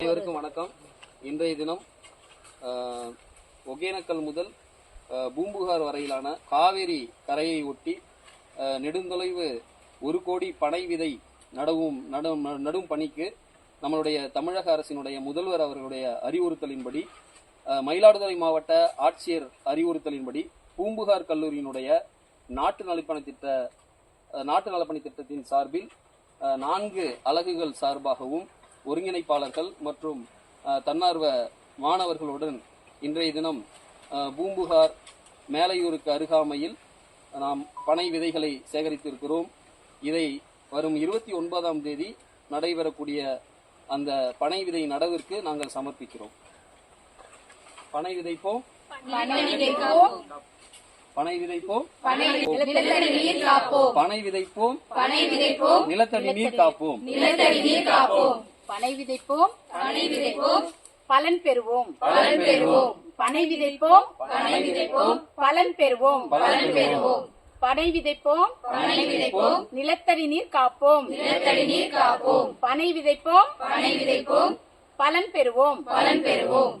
அனைவருக்கும் வணக்கம். இன்றைய தினம் ஒகேனக்கல் முதல் பூம்புகார் வரையிலான காவேரி கரையை ஒட்டி நெடுந்தொலைவு ஒரு கோடி பனை விதை நடவும் நடும் நடும் பணிக்கு நம்மளுடைய தமிழக அரசினுடைய முதல்வர் அவர்களுடைய அறிவுறுத்தலின்படி மயிலாடுதுறை மாவட்ட ஆட்சியர் அறிவுறுத்தலின்படி பூம்புகார் கல்லூரியினுடைய நாட்டு நலப்பணி திட்ட நாட்டு நலப்பணி திட்டத்தின் சார்பில் நான்கு அலகுகள் சார்பாகவும் ஒருங்கிணைப்பாளர்கள் மற்றும் தன்னார்வ மாணவர்களுடன் இன்றைய தினம் பூம்புகார் மேலையூருக்கு அருகாமையில் நாம் பனை விதைகளை சேகரித்திருக்கிறோம். இதை வரும் இருபத்தி ஒன்பதாம் தேதி நடைபெறக்கூடிய அந்த பனை விதை நடவிற்கு நாங்கள் சமர்ப்பிக்கிறோம். பனை விதைப்போம் பனை விதைப்போம்? பனை விதைப்போம். நிலத்தடி நீர் காப்போம். நிலத்தடி நீர் காப்போம். பனை விதைப்போம். பனை விதைப்போம். பலன் பெறுவோம். பலன் பெறுவோம். பனை விதைப்போம். பனை விதைப்போம். பலன் பெறுவோம். பலன் பெறுவோம். பனை விதைப்போம். பனை விதைப்போம். நிலத்தடி நீர் காப்போம். நிலத்தடி நீர் காப்போம். பனை விதைப்போம். பனை விதைப்போம். பலன் பெறுவோம். பலன் பெறுவோம்.